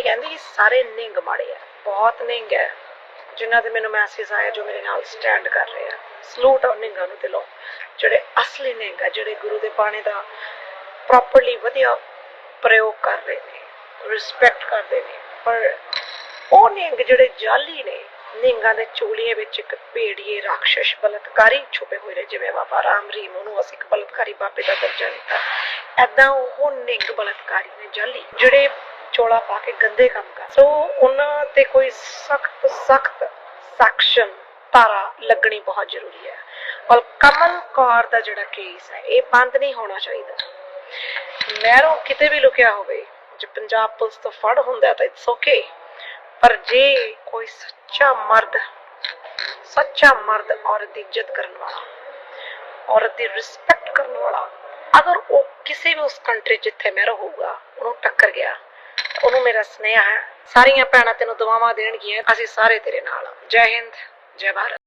ਨਹੀਂ ਕਹਿੰਦੀ ਸਾਰੇ ਨਿੰਗ ਮਾੜੇ ਆ, ਬਹੁਤ ਨਿੰਗ ਹੈ ਜਿਨ੍ਹਾਂ ਦੇ ਮੈਨੂੰ ਮੈਸੇਜ ਆਇਆ ਜੋ ਮੇਰੇ ਨਾਲ ਸਟੈਂਡ ਕਰ ਰਹੇ ਆ। ਸਲੂਟ ਆ ਨਿੰਗਾਂ ਨੂੰ ਦਿਲੋਂ। ਜਿਹੜੇ ਅਸਲੀ ਨਿੰਗ ਆ, ਜਿਹੜੇ ਗੁਰੂ ਦੇ ਬਾਣੇ ਦਾ ਪ੍ਰੋਪਰਲੀ ਵਧੀਆ ਪ੍ਰਯੋਗ ਕਰ ਰਹੇ ਨੇ ਰਿਸਪੈਕਟ ਕਰਦੇ ਨੇ। ਪਰ ਉਹ ਨਿੰਗ ਜਿਹੜੇ ਜਾਲੀ ਨੇ, ਨਿੰਗਾਂ ਦੇ ਚੋਲੀਏ ਵਿੱਚ ਇੱਕ ਭੇੜੀਏ ਰਾਖਸ਼ ਬਲਤਕਾਰੀ ਛੁਪੇ ਹੋਏ ਨੇ, ਜਿਵੇਂ ਬਾਬਾ ਰਾਮ ਰੀਮ ਉਹਨੂੰ ਅਸੀਂ ਇੱਕ ਬਲਤਕਾਰੀ ਬਾਬੇ ਦਾ ਦਰਜਾ ਦਿੱਤਾ। ਐਦਾਂ ਉਹ ਨਿੰਗ ਬਲਤਕਾਰੀ ਨੇ ਜਾਲੀ। ਜਿਹੜੇ ਚੋਲਾ ਪਾ ਕੇ ਗੰਦੇ ਕੰਮ ਕਰ। ਸੋ ਉਹਨਾਂ ਤੇ ਕੋਈ ਸਖਤ ਸਖਤ ਸੈਕਸ਼ਨ ਤਾਰਾ ਲੱਗਣੀ ਬਹੁਤ ਜ਼ਰੂਰੀ ਹੈ। ਔਰ ਕਮਲ ਕੌਰ ਦਾ ਜਿਹੜਾ ਕੇਸ ਹੈ, ਇਹ ਬੰਦ ਨਹੀਂ ਹੋਣਾ ਚਾਹੀਦਾ। ਮਹਿਰੋਂ ਕਿਤੇ ਵੀ ਲੁਕਿਆ ਹੋਵੇ, ਜੇ ਪੰਜਾਬ ਪੁਲਿਸ ਤੋਂ ਫੜ ਹੁੰਦਾ ਤਾਂ ਇਟਸ ਓਕੇ ਪਰ ਜੇ ਕੋਈ ਸੱਚਾ ਮਰਦ ਸੱਚਾ ਮਰਦ ਔਰਤ ਦੀ ਇੱਜ਼ਤ ਕਰਨ ਵਾਲਾ, ਔਰਤ ਦੀ ਰਿਸਪੈਕਟ ਕਰਨ ਵਾਲਾ, ਅਗਰ ਉਹ ਕਿਸੇ ਵੀ ਉਸ ਕੰਟਰੀ ਜਿੱਥੇ ਮਹਿਰੋ ਹੋਊਗਾ, ਉਹਨੂੰ ਟੱਕਰ ਗਿਆ ਉਹਨੂੰ ਮੇਰਾ ਸੁਨੇਹਾ ਹੈ। ਸਾਰੀਆਂ ਭੈਣਾਂ ਤੈਨੂੰ ਦੁਆਵਾਂ ਦੇਣਗੀਆਂ। ਅਸੀਂ ਸਾਰੇ ਤੇਰੇ ਨਾਲ ਹਾਂ। ਜੈ ਹਿੰਦ, ਜੈ ਭਾਰਤ।